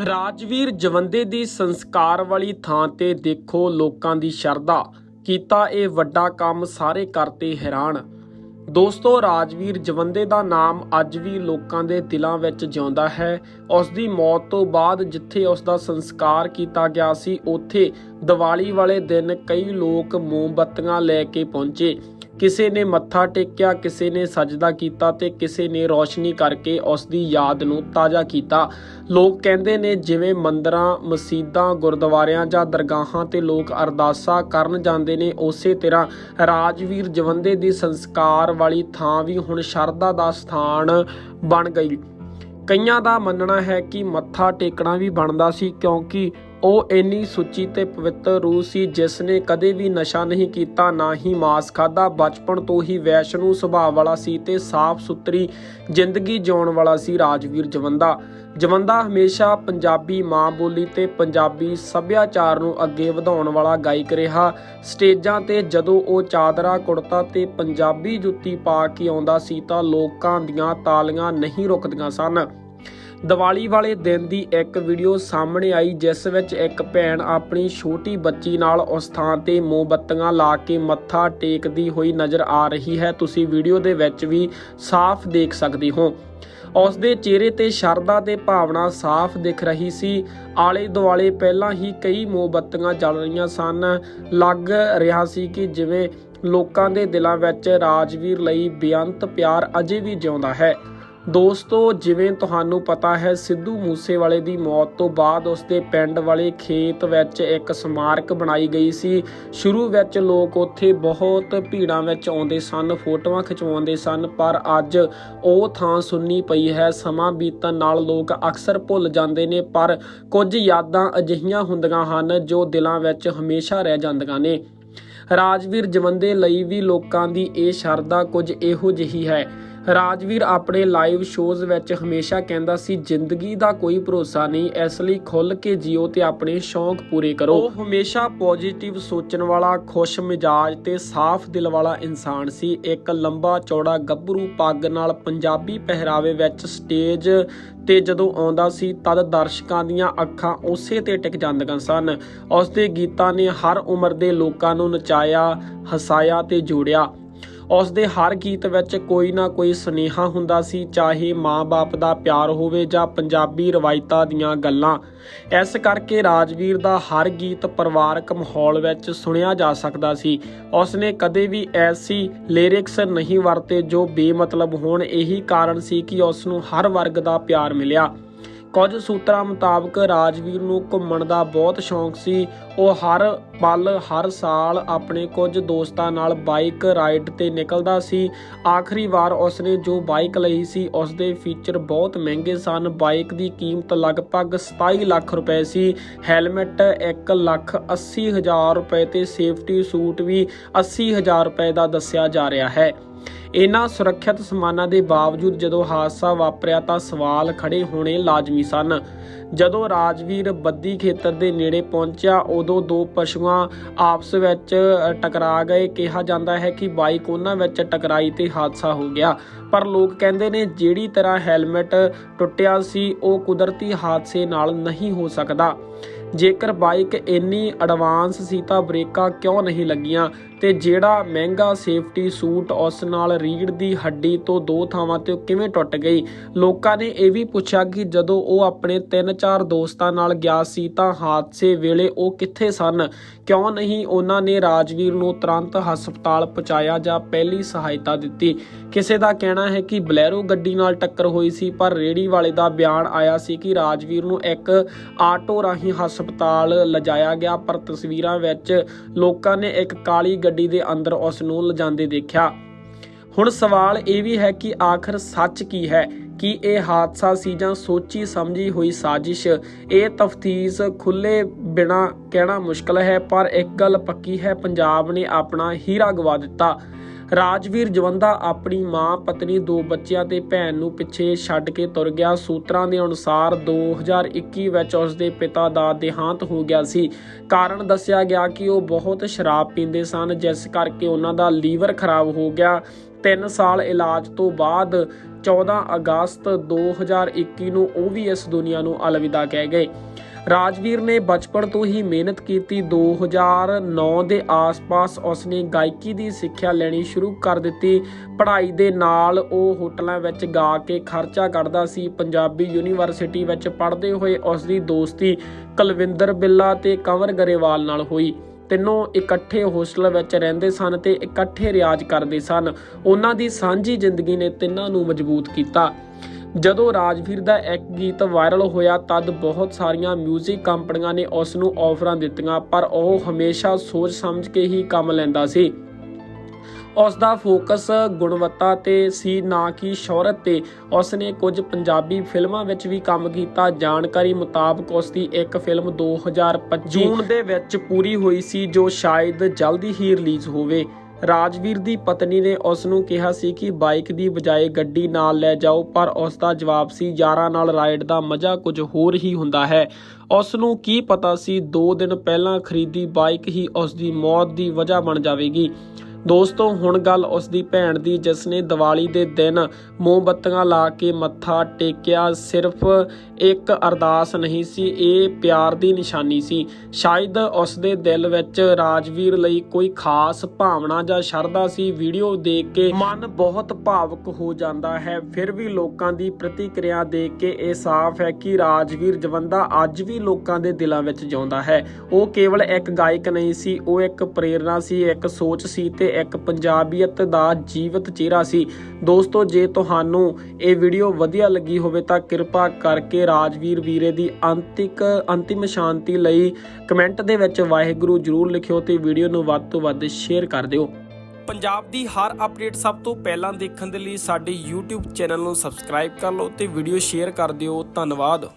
ਰਾਜਵੀਰ ਜਵੰਦੇ ਦੀ ਸੰਸਕਾਰ ਵਾਲੀ ਥਾਂ ਤੇ ਦੇਖੋ ਲੋਕਾਂ ਦੀ ਸ਼ਰਧਾ। ਕੀਤਾ ਇਹ ਵੱਡਾ ਕੰਮ ਸਾਰੇ ਕਰਤੇ ਹੈਰਾਨ। ਦੋਸਤੋ, ਰਾਜਵੀਰ ਜਵੰਦੇ ਦਾ ਨਾਮ ਅੱਜ ਵੀ ਲੋਕਾਂ ਦੇ ਦਿਲਾਂ ਵਿੱਚ ਜਿਉਂਦਾ ਹੈ। ਉਸ ਦੀ ਮੌਤ ਤੋਂ ਬਾਅਦ ਜਿੱਥੇ ਉਸ ਦਾ ਸੰਸਕਾਰ ਕੀਤਾ ਗਿਆ ਸੀ, ਉੱਥੇ ਦੀਵਾਲੀ ਵਾਲੇ ਦਿਨ ਕਈ ਲੋਕ ਮੋਮਬੱਤੀਆਂ ਲੈ ਕੇ ਪਹੁੰਚੇ। ਕਿਸੇ ਨੇ ਮੱਥਾ ਟੇਕਿਆ, ਕਿਸੇ ਨੇ ਸਜਦਾ ਕੀਤਾ ਤੇ ਕਿਸੇ ਨੇ ਰੋਸ਼ਨੀ ਕਰਕੇ ਉਸ ਦੀ ਯਾਦ ਨੂੰ ਤਾਜ਼ਾ ਕੀਤਾ। ਲੋਕ ਕਹਿੰਦੇ ਨੇ ਜਿਵੇਂ ਮੰਦਰਾਂ, ਮਸਜਿਦਾਂ, ਗੁਰਦੁਆਰਿਆਂ ਜਾਂ ਦਰਗਾਹਾਂ ਤੇ ਲੋਕ ਅਰਦਾਸਾਂ ਕਰਨ ਜਾਂਦੇ ਨੇ, ਉਸੇ ਤਰ੍ਹਾਂ ਰਾਜਵੀਰ ਜਵੰਦੇ ਦੀ ਸੰਸਕਾਰ ਵਾਲੀ ਥਾਂ ਵੀ ਹੁਣ ਸ਼ਰਧਾ ਦਾ ਸਥਾਨ ਬਣ ਗਈ। ਕਈਆਂ ਦਾ ਮੰਨਣਾ ਹੈ ਕਿ ਮੱਥਾ ਟੇਕਣਾ ਵੀ ਬਣਦਾ ਸੀ ਕਿਉਂਕਿ ਉਹ ਇੰਨੀ ਸੁੱਚੀ ਤੇ ਪਵਿੱਤਰ ਰੂਹ ਸੀ ਜਿਸ ਨੇ ਕਦੇ ਵੀ ਨਸ਼ਾ ਨਹੀਂ ਕੀਤਾ, ਨਾ ਹੀ ਮਾਸ ਖਾਦਾ ਬਚਪਨ ਤੋਂ ਹੀ ਵੈਸ਼ਨੂ ਸੁਭਾਅ ਵਾਲਾ ਸੀ ਤੇ ਸਾਫ਼ ਸੁਥਰੀ ਜ਼ਿੰਦਗੀ ਜਿਉਣ ਵਾਲਾ ਸੀ ਰਾਜਵੀਰ ਜਵੰਦਾ। ਜਵੰਦਾ ਹਮੇਸ਼ਾ ਪੰਜਾਬੀ ਮਾਂ ਬੋਲੀ ਤੇ ਪੰਜਾਬੀ ਸੱਭਿਆਚਾਰ ਨੂੰ ਅੱਗੇ ਵਧਾਉਣ ਵਾਲਾ ਗਾਇਕ ਰਿਹਾ। ਸਟੇਜਾਂ ਤੇ ਜਦੋਂ ਉਹ ਚਾਦਰਾ ਕੁੜਤਾ ਤੇ ਪੰਜਾਬੀ ਜੁੱਤੀ ਪਾ ਕੇ ਆਉਂਦਾ ਸੀ ਤਾਂ ਲੋਕਾਂ ਦੀਆਂ ਤਾਲੀਆਂ ਨਹੀਂ ਰੁਕਦੀਆਂ ਸਨ। ਦੀਵਾਲੀ ਵਾਲੇ ਦਿਨ ਦੀ ਇੱਕ ਵੀਡੀਓ ਸਾਹਮਣੇ ਆਈ, ਜਿਸ ਵਿੱਚ ਇੱਕ ਭੈਣ ਆਪਣੀ ਛੋਟੀ ਬੱਚੀ ਨਾਲ ਉਸ ਥਾਂ ਤੇ ਮੋਮਬੱਤੀਆਂ ਲਾ ਕੇ ਮੱਥਾ ਟੇਕਦੀ ਹੋਈ ਨਜ਼ਰ ਆ ਰਹੀ ਹੈ। ਤੁਸੀਂ ਵੀਡੀਓ ਦੇ ਵਿੱਚ ਵੀ ਸਾਫ਼ ਦੇਖ ਸਕਦੇ ਹੋ। ਉਸ ਦੇ ਚਿਹਰੇ ਤੇ ਸ਼ਰਧਾ ਤੇ ਭਾਵਨਾ ਸਾਫ਼ ਦਿਖ ਰਹੀ ਸੀ। ਆਲੇ ਦੁਆਲੇ ਪਹਿਲਾਂ ਹੀ ਕਈ ਮੋਮਬੱਤੀਆਂ ਜਲ ਰਹੀਆਂ ਸਨ। ਲੱਗ ਰਿਹਾ ਸੀ ਕਿ ਜਿਵੇਂ ਲੋਕਾਂ ਦੇ ਦਿਲਾਂ ਵਿੱਚ ਰਾਜਵੀਰ ਲਈ ਬੇਅੰਤ ਪਿਆਰ ਅਜੇ ਵੀ ਜਿਉਂਦਾ ਹੈ। ਦੋਸਤੋ, ਜਿਵੇਂ ਤੁਹਾਨੂੰ ਪਤਾ ਹੈ, ਸਿੱਧੂ ਮੂਸੇਵਾਲੇ ਦੀ ਮੌਤ ਤੋਂ ਬਾਅਦ ਉਸਦੇ ਪਿੰਡ ਵਾਲੇ ਖੇਤ ਵਿੱਚ ਇੱਕ ਸਮਾਰਕ ਬਣਾਈ ਗਈ ਸੀ। ਸ਼ੁਰੂ ਵਿੱਚ ਲੋਕ ਉੱਥੇ ਬਹੁਤ ਭੀੜਾਂ ਵਿੱਚ ਆਉਂਦੇ ਸਨ, ਫੋਟੋਆਂ ਖਿਚਵਾਉਂਦੇ ਸਨ, ਪਰ ਅੱਜ ਉਹ ਥਾਂ ਸੁੰਨੀ ਪਈ ਹੈ। ਸਮਾਂ ਬੀਤਣ ਨਾਲ ਲੋਕ ਅਕਸਰ ਭੁੱਲ ਜਾਂਦੇ ਨੇ, ਪਰ ਕੁਝ ਯਾਦਾਂ ਅਜਿਹੀਆਂ ਹੁੰਦੀਆਂ ਹਨ ਜੋ ਦਿਲਾਂ ਵਿੱਚ ਹਮੇਸ਼ਾ ਰਹਿ ਜਾਂਦੀਆਂ ਨੇ। ਰਾਜਵੀਰ ਜਵੰਦੇ ਲਈ ਵੀ ਲੋਕਾਂ ਦੀ ਇਹ ਸ਼ਰਧਾ ਕੁਝ ਇਹੋ ਜਿਹੀ ਹੈ। ਰਾਜਵੀਰ ਆਪਣੇ ਲਾਈਵ ਸ਼ੋਜ਼ ਵਿੱਚ ਹਮੇਸ਼ਾ ਕਹਿੰਦਾ ਸੀ, ਜ਼ਿੰਦਗੀ ਦਾ ਕੋਈ ਭਰੋਸਾ ਨਹੀਂ, ਇਸ ਲਈ ਖੁੱਲ ਕੇ ਜੀਓ ਤੇ ਆਪਣੇ ਸ਼ੌਂਕ ਪੂਰੇ ਕਰੋ। ਉਹ ਹਮੇਸ਼ਾ ਪੋਜ਼ਿਟਿਵ ਸੋਚਣ ਵਾਲਾ, ਖੁਸ਼ ਮਿਜਾਜ ਤੇ ਸਾਫ਼ ਦਿਲ ਵਾਲਾ ਇਨਸਾਨ ਸੀ। ਇੱਕ ਲੰਬਾ ਚੌੜਾ ਗੱਭਰੂ ਪੱਗ ਨਾਲ ਪੰਜਾਬੀ ਪਹਿਰਾਵੇ ਵਿੱਚ ਸਟੇਜ ਤੇ ਜਦੋਂ ਆਉਂਦਾ ਸੀ, ਤਦ ਦਰਸ਼ਕਾਂ ਦੀਆਂ ਅੱਖਾਂ ਉਸੇ ਤੇ ਟਿਕ ਜਾਂਦੀਆਂ ਸਨ। ਉਸ ਦੇ ਗੀਤਾਂ ਨੇ ਹਰ ਉਮਰ ਦੇ ਲੋਕਾਂ ਨੂੰ ਨਚਾਇਆ, ਹਸਾਇਆ ਤੇ ਜੋੜਿਆ। ਉਸ ਦੇ ਹਰ ਗੀਤ ਵਿੱਚ ਕੋਈ ਨਾ ਕੋਈ ਸੁਨੇਹਾ ਹੁੰਦਾ ਸੀ, ਚਾਹੇ ਮਾਂ-ਬਾਪ ਦਾ ਪਿਆਰ ਹੋਵੇ ਜਾਂ ਪੰਜਾਬੀ ਰਵਾਇਤਾਂ ਦੀਆਂ ਗੱਲਾਂ। ਇਸ ਕਰਕੇ ਰਾਜਵੀਰ ਦਾ ਹਰ ਗੀਤ ਪਰਿਵਾਰਕ ਮਾਹੌਲ ਵਿੱਚ ਸੁਣਿਆ ਜਾ ਸਕਦਾ ਸੀ। ਉਸ ਨੇ ਕਦੇ ਵੀ ਐਸੀ ਲਿਰਿਕਸ ਨਹੀਂ ਵਰਤੇ ਜੋ ਬੇਮਤਲਬ ਹੋਣ। ਇਹੀ ਕਾਰਨ ਸੀ ਕਿ ਉਸ ਨੂੰ ਹਰ ਵਰਗ ਦਾ ਪਿਆਰ ਮਿਲਿਆ। ਕੁਝ ਸੂਤਰਾਂ ਮੁਤਾਬਕ ਰਾਜਵੀਰ ਨੂੰ ਘੁੰਮਣ ਦਾ ਬਹੁਤ ਸ਼ੌਂਕ ਸੀ। ਉਹ ਹਰ ਪਲ, ਹਰ ਸਾਲ ਆਪਣੇ ਕੁਝ ਦੋਸਤਾਂ ਨਾਲ ਬਾਈਕ ਰਾਈਡ ਤੇ ਨਿਕਲਦਾ ਸੀ। ਆਖਰੀ ਵਾਰ ਉਸਨੇ ਜੋ ਬਾਈਕ ਲਈ ਸੀ ਉਸ ਦੇ ਫੀਚਰ ਬਹੁਤ ਮਹਿੰਗੇ ਸਨ। ਬਾਈਕ ਦੀ ਕੀਮਤ ਲਗਭਗ 27 ਲੱਖ ਰੁਪਏ ਸੀ। ਹੈਲਮਟ 1 ਲੱਖ 80 ਹਜ਼ਾਰ ਰੁਪਏ ਤੇ ਸੇਫਟੀ ਸੂਟ ਵੀ 80 ਹਜ਼ਾਰ ਰੁਪਏ ਦਾ ਦੱਸਿਆ ਜਾ ਰਿਹਾ ਹੈ। ਇਹਨਾਂ ਸੁਰੱਖਿਅਤ ਸਮਾਨਾਂ ਦੇ ਬਾਵਜੂਦ ਜਦੋਂ ਹਾਦਸਾ ਵਾਪਰਿਆ ਤਾਂ ਸਵਾਲ ਖੜੇ ਹੋਣੇ ਲਾਜ਼ਮੀ ਸਨ। ਜਦੋਂ ਰਾਜਵੀਰ ਬੱਦੀ ਖੇਤਰ ਦੇ ਨੇੜੇ ਪਹੁੰਚਿਆ, ਉਦੋਂ ਦੋ ਪਸ਼ੂਆਂ ਆਪਸ ਵਿੱਚ ਟਕਰਾ ਗਏ। ਕਿਹਾ ਜਾਂਦਾ ਹੈ ਕਿ ਬਾਈਕ ਉਹਨਾਂ ਵਿੱਚ ਟਕਰਾਈ ਤੇ ਹਾਦਸਾ ਹੋ ਗਿਆ। ਪਰ ਲੋਕ ਕਹਿੰਦੇ ਨੇ ਜਿਹੜੀ ਤਰ੍ਹਾਂ ਹੈਲਮਟ ਟੁੱਟਿਆ ਸੀ, ਉਹ ਕੁਦਰਤੀ ਹਾਦਸੇ ਨਾਲ ਨਹੀਂ ਹੋ ਸਕਦਾ। ਜੇਕਰ ਬਾਈਕ ਇੰਨੀ ਐਡਵਾਂਸ ਸੀ ਤਾਂ ਬ੍ਰੇਕਾਂ ਕਿਉਂ ਨਹੀਂ ਲੱਗੀਆਂ? ਤੇ ਜਿਹੜਾ ਮਹਿੰਗਾ ਸੇਫਟੀ ਸੂਟ ਉਸ ਨਾਲ ਰੀੜ ਦੀ ਹੱਡੀ ਤੋਂ ਦੋ ਥਾਵਾਂ ਤੇ ਕਿਵੇਂ ਟੁੱਟ ਗਈ? ਲੋਕਾਂ ਨੇ ਇਹ ਵੀ ਪੁੱਛਿਆ ਕਿ ਜਦੋਂ ਉਹ ਆਪਣੇ 3-4 ਦੋਸਤਾਂ ਨਾਲ ਗਿਆ ਸੀ ਤਾਂ ਹਾਦਸੇ ਵੇਲੇ ਉਹ ਕਿੱਥੇ ਸਨ? ਕਿਉਂ ਨਹੀਂ ਉਹਨਾਂ ਨੇ ਰਾਜਵੀਰ ਨੂੰ ਤੁਰੰਤ ਹਸਪਤਾਲ ਪਹੁੰਚਾਇਆ ਜਾਂ ਪਹਿਲੀ ਸਹਾਇਤਾ ਦਿੱਤੀ? ਕਿਸੇ ਦਾ ਕਹਿਣਾ ਹੈ ਕਿ ਬਲੈਰੋ ਗੱਡੀ ਨਾਲ ਟੱਕਰ ਹੋਈ ਸੀ, ਪਰ ਰੇੜੀ ਵਾਲੇ ਦਾ ਬਿਆਨ ਆਇਆ ਸੀ ਕਿ ਰਾਜਵੀਰ ਨੂੰ ਇੱਕ ਆਟੋ ਰਾਹੀਂ ਹਸਪਤਾਲ ਲਿਜਾਇਆ ਗਿਆ, ਪਰ ਤਸਵੀਰਾਂ ਵਿੱਚ ਲੋਕਾਂ ਨੇ ਇੱਕ ਕਾਲੀ ਗੱਡੀ ਦੇ ਅੰਦਰ ਉਸ ਨੂੰ ਲਿਜਾਂਦੇ ਦੇਖਿਆ। ਹੁਣ ਸਵਾਲ ਇਹ ਵੀ ਹੈ ਕਿ ਆਖਰ ਸੱਚ ਕੀ ਹੈ? ਕਿ ਇਹ ਹਾਦਸਾ ਸੀ ਜਾਂ ਸੋਚੀ ਸਮਝੀ ਹੋਈ ਸਾਜ਼ਿਸ਼? ਇਹ ਤਫਤੀਸ਼ ਖੁੱਲੇ ਬਿਨਾ ਕਹਿਣਾ ਮੁਸ਼ਕਲ ਹੈ, ਪਰ ਇੱਕ ਗੱਲ ਪੱਕੀ ਹੈ, ਪੰਜਾਬ ਨੇ ਆਪਣਾ ਹੀਰਾ ਗਵਾ ਦਿੱਤਾ। ਰਾਜਵੀਰ ਜਵੰਦਾ ਆਪਣੀ ਮਾਂ, ਪਤਨੀ, ਦੋ ਬੱਚਿਆਂ ਤੇ ਭੈਣ ਨੂੰ ਪਿੱਛੇ ਛੱਡ ਕੇ ਤੁਰ ਗਿਆ। ਸੂਤਰਾਂ ਦੇ ਅਨੁਸਾਰ 2021 ਵਿੱਚ ਉਸ ਦੇ ਪਿਤਾ ਦਾ ਦੇਹਾਂਤ ਹੋ ਗਿਆ ਸੀ। ਕਾਰਨ ਦੱਸਿਆ ਗਿਆ ਕਿ ਉਹ ਬਹੁਤ ਸ਼ਰਾਬ ਪੀਂਦੇ ਸਨ, ਜਿਸ ਕਰਕੇ ਉਹਨਾਂ ਦਾ ਲੀਵਰ ਖਰਾਬ ਹੋ ਗਿਆ। 3 ਸਾਲ ਇਲਾਜ ਤੋਂ ਬਾਅਦ 14 ਅਗਸਤ 2021 ਨੂੰ ਉਹ ਵੀ ਇਸ ਦੁਨੀਆ ਨੂੰ ਅਲਵਿਦਾ ਕਹਿ ਗਏ। ਰਾਜਵੀਰ ਨੇ ਬਚਪਨ ਤੋਂ ਹੀ ਮਿਹਨਤ ਕੀਤੀ। 2009 ਦੇ ਆਸ-ਪਾਸ ਉਸਨੇ ਗਾਇਕੀ ਦੀ ਸਿੱਖਿਆ ਲੈਣੀ ਸ਼ੁਰੂ ਕਰ ਦਿੱਤੀ। ਪੜ੍ਹਾਈ ਦੇ ਨਾਲ ਉਹ ਹੋਟਲਾਂ ਵਿੱਚ ਗਾ ਕੇ ਖਰਚਾ ਕੱਢਦਾ ਸੀ। ਪੰਜਾਬੀ ਯੂਨੀਵਰਸਿਟੀ ਵਿੱਚ ਪੜ੍ਹਦੇ ਹੋਏ ਉਸ ਦੀ ਦੋਸਤੀ ਕੁਲਵਿੰਦਰ ਬਿੱਲਾ ਤੇ ਕੰਵਰ ਗਰੇਵਾਲ ਨਾਲ ਹੋਈ। ਤਿੰਨੋਂ ਇਕੱਠੇ ਹੋਸਟਲ ਵਿੱਚ ਰਹਿੰਦੇ ਸਨ ਤੇ ਇਕੱਠੇ ਰਿਆਜ਼ ਕਰਦੇ ਸਨ। ਉਹਨਾਂ ਦੀ ਸਾਂਝੀ ਜ਼ਿੰਦਗੀ ਨੇ ਤਿੰਨਾਂ ਨੂੰ ਮਜ਼ਬੂਤ ਕੀਤਾ। ਜਦੋਂ ਰਾਜਵੀਰ ਦਾ ਇੱਕ ਗੀਤ ਵਾਇਰਲ ਹੋਇਆ ਤਦ ਬਹੁਤ ਸਾਰੀਆਂ 뮤직 ਕੰਪਨੀਆਂ ਨੇ ਉਸ ਨੂੰ ਆਫਰਾਂ ਦਿੱਤੀਆਂ ਪਰ ਉਹ ਹਮੇਸ਼ਾ ਸੋਚ ਸਮਝ ਕੇ ਹੀ ਕੰਮ ਲੈਂਦਾ ਸੀ। ਉਸ ਦਾ ਫੋਕਸ ਗੁਣਵੱਤਾ ਤੇ ਸੀ ਨਾ ਕਿ ਸ਼ੋਹਰਤ ਤੇ। ਉਸ ਨੇ ਕੁਝ ਪੰਜਾਬੀ ਫਿਲਮਾਂ ਵਿੱਚ ਵੀ ਕੰਮ ਕੀਤਾ। ਜਾਣਕਾਰੀ ਮੁਤਾਬਕ ਉਸ ਦੀ ਇੱਕ ਫਿਲਮ 2025 ਜੂਨ ਦੇ ਵਿੱਚ ਪੂਰੀ ਹੋਈ ਸੀ ਜੋ ਸ਼ਾਇਦ ਜਲਦੀ ਹੀ ਰਿਲੀਜ਼ ਹੋਵੇ। ਰਾਜਵੀਰ ਦੀ ਪਤਨੀ ਨੇ ਉਸ ਨੂੰ ਕਿਹਾ ਸੀ ਕਿ ਬਾਈਕ ਦੀ ਬਜਾਏ ਗੱਡੀ ਨਾਲ ਲੈ ਜਾਓ, ਪਰ ਉਸ ਦਾ ਜਵਾਬ ਸੀ, ਯਾਰਾਂ ਨਾਲ ਰਾਈਡ ਦਾ ਮਜ਼ਾ ਕੁਝ ਹੋਰ ਹੀ ਹੁੰਦਾ ਹੈ। ਉਸ ਨੂੰ ਕੀ ਪਤਾ ਸੀ 2 ਦਿਨ ਪਹਿਲਾਂ ਖਰੀਦੀ ਬਾਈਕ ਹੀ ਉਸ ਦੀ ਮੌਤ ਦੀ ਵਜ੍ਹਾ ਬਣ ਜਾਵੇਗੀ। ਦੋਸਤੋ, ਹੁਣ ਗੱਲ ਉਸ ਦੀ ਭੈਣ ਦੀ, ਜਿਸ ਨੇ ਦੀਵਾਲੀ ਦੇ ਦਿਨ ਮੋਮਬੱਤੀਆਂ ਲਾ ਕੇ ਮੱਥਾ ਟੇਕਿਆ, ਸਿਰਫ ਇੱਕ ਅਰਦਾਸ ਨਹੀਂ ਸੀ, ਇਹ ਪਿਆਰ ਦੀ ਨਿਸ਼ਾਨੀ ਸੀ। ਸ਼ਾਇਦ ਉਸ ਦੇ ਦਿਲ ਵਿੱਚ ਰਾਜਵੀਰ ਲਈ ਕੋਈ ਖਾਸ ਭਾਵਨਾ ਜਾਂ ਸ਼ਰਧਾ ਸੀ। ਵੀਡੀਓ ਦੇਖ ਕੇ ਮਨ ਬਹੁਤ ਭਾਵੁਕ ਹੋ ਜਾਂਦਾ ਹੈ। ਫਿਰ ਵੀ ਲੋਕਾਂ ਦੀ ਪ੍ਰਤੀਕਿਰਿਆ ਦੇਖ ਕੇ ਇਹ ਸਾਫ਼ ਹੈ ਕਿ ਰਾਜਵੀਰ ਜਵੰਦਾ ਅੱਜ ਵੀ ਲੋਕਾਂ ਦੇ ਦਿਲਾਂ ਵਿੱਚ ਜਿਉਂਦਾ ਹੈ। ਉਹ ਕੇਵਲ ਇੱਕ ਗਾਇਕ ਨਹੀਂ ਸੀ, ਉਹ ਇੱਕ ਪ੍ਰੇਰਣਾ ਸੀ, ਇੱਕ ਸੋਚ ਸੀ ਤੇ ਇੱਕ ਪੰਜਾਬੀਅਤ ਦਾ ਜੀਵਤ ਚਿਹਰਾ ਸੀ। ਦੋਸਤੋ, ਜੇ ਤੁਹਾਨੂੰ ਇਹ ਵੀਡੀਓ ਵਧੀਆ ਲੱਗੀ ਹੋਵੇ ਤਾਂ ਕਿਰਪਾ ਕਰਕੇ ਰਾਜਵੀਰ ਵੀਰੇ ਦੀ ਅੰਤਿਕ, ਅੰਤਿਮ ਸ਼ਾਂਤੀ ਲਈ ਕਮੈਂਟ ਦੇ ਵਿੱਚ ਵਾਹਿਗੁਰੂ ਜਰੂਰ ਲਿਖਿਓ ਤੇ ਵੀਡੀਓ ਨੂੰ ਵੱਧ ਤੋਂ ਵੱਧ ਸ਼ੇਅਰ ਕਰ ਦਿਓ। ਪੰਜਾਬ ਦੀ ਹਰ ਅਪਡੇਟ ਸਭ ਤੋਂ ਪਹਿਲਾਂ ਦੇਖਣ ਦੇ ਲਈ ਸਾਡੇ YouTube ਚੈਨਲ ਨੂੰ ਸਬਸਕ੍ਰਾਈਬ ਕਰ ਲਓ ਤੇ ਵੀਡੀਓ ਸ਼ੇਅਰ ਕਰ ਦਿਓ। ਧੰਨਵਾਦ।